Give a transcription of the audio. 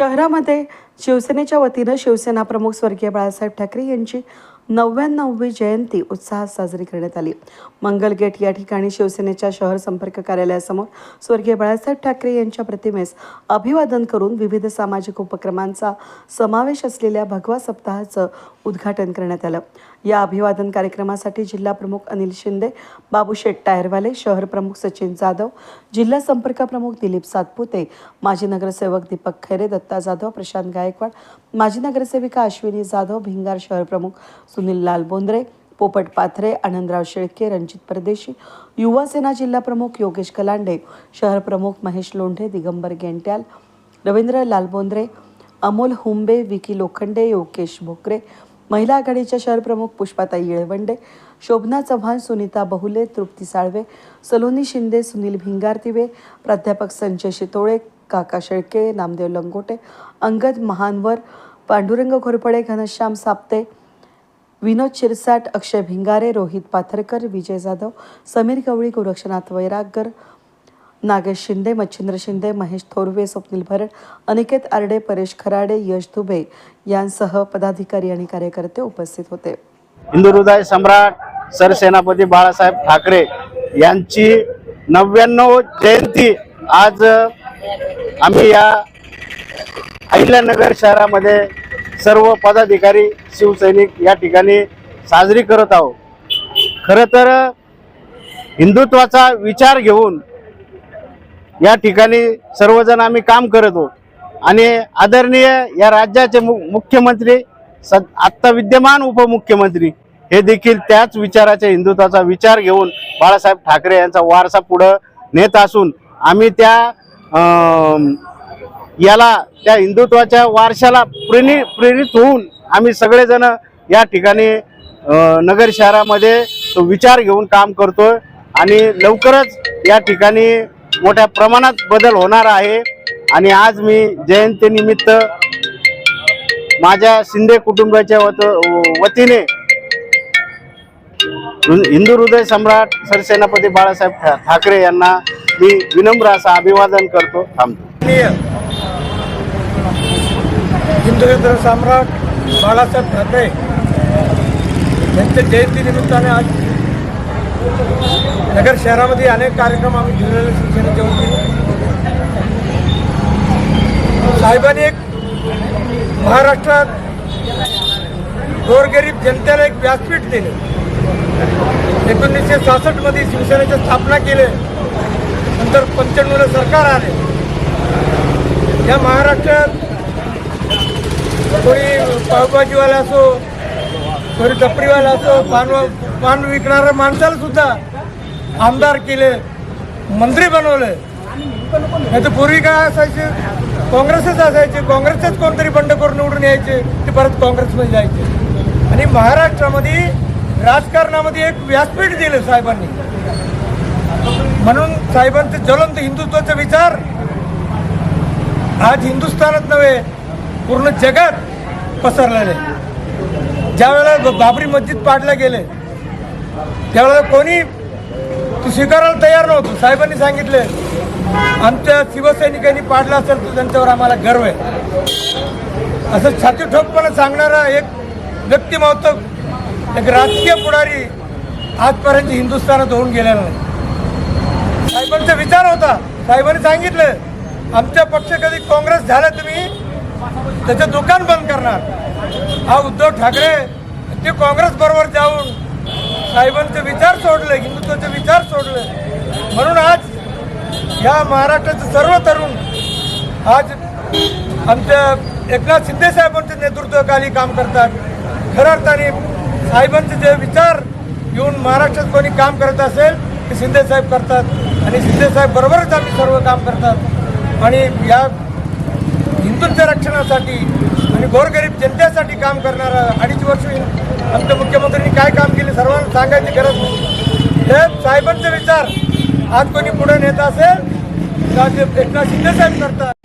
शहरामध्ये शिवसेनेच्या वतीनं शिवसेना प्रमुख स्वर्गीय बाळासाहेब ठाकरे यांची नव्याण्णववी जयंती उत्साहात साजरी करण्यात आली. मंगल गेट या ठिकाणी शिवसेनेच्या शहर संपर्क कार्यालयासमोर स्वर्गीय बाळासाहेब ठाकरे यांच्या प्रतिमेस अभिवादन करून विविध सामाजिक उपक्रमांचा समावेश असलेल्या भगवा सप्ताहाचं उद्घाटन करण्यात आलं. या अभिवादन कार्यक्रमासाठी जिल्हा प्रमुख अनिल शिंदे बाबूशेठ टायरवाले शहर प्रमुख सचिन जाधव जिल्हा संपर्क प्रमुख दिलीप सातपुते माजी नगरसेवक दीपक खैरे दत्ता जाधव प्रशांत गायकवाड माजी नगरसेविका अश्विनी जाधव भिंगार शहर प्रमुख सुनील लाल बोंद्रे पोपट पाथरे आनंदराव शेळके रणजित परदेशी युवा सेना जिल्हा प्रमुख योगेश कलांडे शहर प्रमुख महेश लोंढे दिगंबर गेंट्याल रवींद्र लालबोंद्रे अमोल हुंबे विकी लोखंडे योगेश भोकरे महिला आघाडीच्या शहर प्रमुख पुष्पाताई येळवंडे शोभना चव्हाण सुनीता बहुले तृप्ती साळवे सलोनी शिंदे सुनील भिंगारतिवे प्राध्यापक संजय शितोळे काका शेळके नामदेव लंगोटे अंगद महानवर पांडुरंग घोरपडे घनश्याम साप्ते विनोद शिरसाट अक्षय भिंगारे रोहित पाथरकर विजय जाधव समीर गवळी गोरक्षनाथ वैरागकर नागेश शिंदे मच्छिंद्र शिंदे महेश थोरवे स्वप्नील भरड अनिकेत आरडे परेश खराडे यश दुबे यांसह पदाधिकारी आणि कार्यकर्ते उपस्थित होते. हिंदू हृदय सम्राट सरसेनापती बाळासाहेब ठाकरे यांची नव्याण्णव जयंती आज आम्ही या अहिल्यानगर शहरामध्ये सर्व पदाधिकारी शिवसैनिक या ठिकाणी साजरी करत आहोत. खरं तर हिंदुत्वाचा विचार घेऊन या ठिकाणी सर्वजण आम्ही काम करत आहोत. आणि आदरणीय या राज्याचे मु मुख्यमंत्री सद आत्ता विद्यमान उपमुख्यमंत्री हे देखील त्याच विचाराच्या हिंदुत्वाचा विचार घेऊन बाळासाहेब ठाकरे यांचा वारसा पुढं नेत असून आम्ही त्या याला त्या हिंदुत्वाच्या वारशाला प्रेरित प्रेरित होऊन आम्ही सगळेजण या ठिकाणी नगर शहरामध्ये तो विचार घेऊन काम करतोय आणि लवकरच या ठिकाणी मोठ्या प्रमाणात बदल होणार आहे. आणि आज मी जयंतीनिमित्त माझ्या शिंदे कुटुंबाच्या वत वतीने हिंदू हृदय सम्राट सरसेनापती बाळासाहेब ठा- ठाकरे यांना मी विनम्र असं अभिवादन करतो. थांबतो. हिंदुयुद्ध सम्राट बाळासाहेब ठाकरे यांच्या जयंतीनिमित्ताने आज नगर शहरामध्ये अनेक कार्यक्रम आम्ही घेतलेले शिक्षणाच्या वतीने. साहेबांनी एक महाराष्ट्रात गोरगरीब जनतेला एक व्यासपीठ दिले. एकोणीसशे सहासष्टमध्ये शिवसेनेची स्थापना केली. नंतर पंच्याण्णवला सरकार आले. या महाराष्ट्रात कोणी पावभाजीवाला असो कोणी टपरीवाला असो पान पान विकणाऱ्या माणसाला सुद्धा आमदार केले मंत्री बनवले. नाही तर पूर्वी काय असायचे? काँग्रेसच असायचे. काँग्रेसच कोणतरी बंडखोर निवडून यायचे ते परत काँग्रेसमध्ये जायचे. आणि महाराष्ट्रामध्ये राजकारणामध्ये एक व्यासपीठ दिले साहेबांनी. म्हणून साहेबांचे ज्वलंत हिंदुत्वाचा विचार आज हिंदुस्थानात नव्हे पूर्ण जगात पसरलेले आहे ज्यावेळेला बाबरी मस्जिद पाडले गेले त्यावेळेला कोणी तू स्वीकारायला तयार नव्हतो. साहेबांनी सांगितले आमच्या शिवसैनिकांनी पाडलं असेल तर त्यांच्यावर आम्हाला गर्व आहे. असं छाती ठोकपणे सांगणारा एक व्यक्तिमत्व एक राजकीय पुढारी आजपर्यंत हिंदुस्थानात होऊन गेलेला नाही. साहेबांचा विचार होता. साहेबांनी सांगितलं आमच्या पक्ष कधी काँग्रेस झाला तुम्ही त्याचं दुकान बंद करणार. हा उद्धव ठाकरे ते काँग्रेस बरोबर जाऊन साहेबांचे विचार सोडले हिंदुत्वाचे विचार सोडले. म्हणून आज या महाराष्ट्राचे सर्व तरुण आज आमच्या एकनाथ शिंदे साहेबांच्या नेतृत्वाखाली काम करतात. खऱ्या अर्थाने साहेबांचे जे विचार घेऊन महाराष्ट्रात कोणी काम करत असेल ते शिंदे साहेब करतात. आणि शिंदे साहेब बरोबरच आम्ही सर्व काम करतात. आणि या हिंदूंच्या रक्षणासाठी आणि गोरगरीब जनतेसाठी काम करणारा अडीच वर्ष आमच्या मुख्यमंत्र्यांनी काय काम केले सर्वांना सांगायची गरज नाही. हे साहेबांचे विचार. आज कोणी पुढे नेत असेल तर एकनाथ शिंदे साहेब करतात.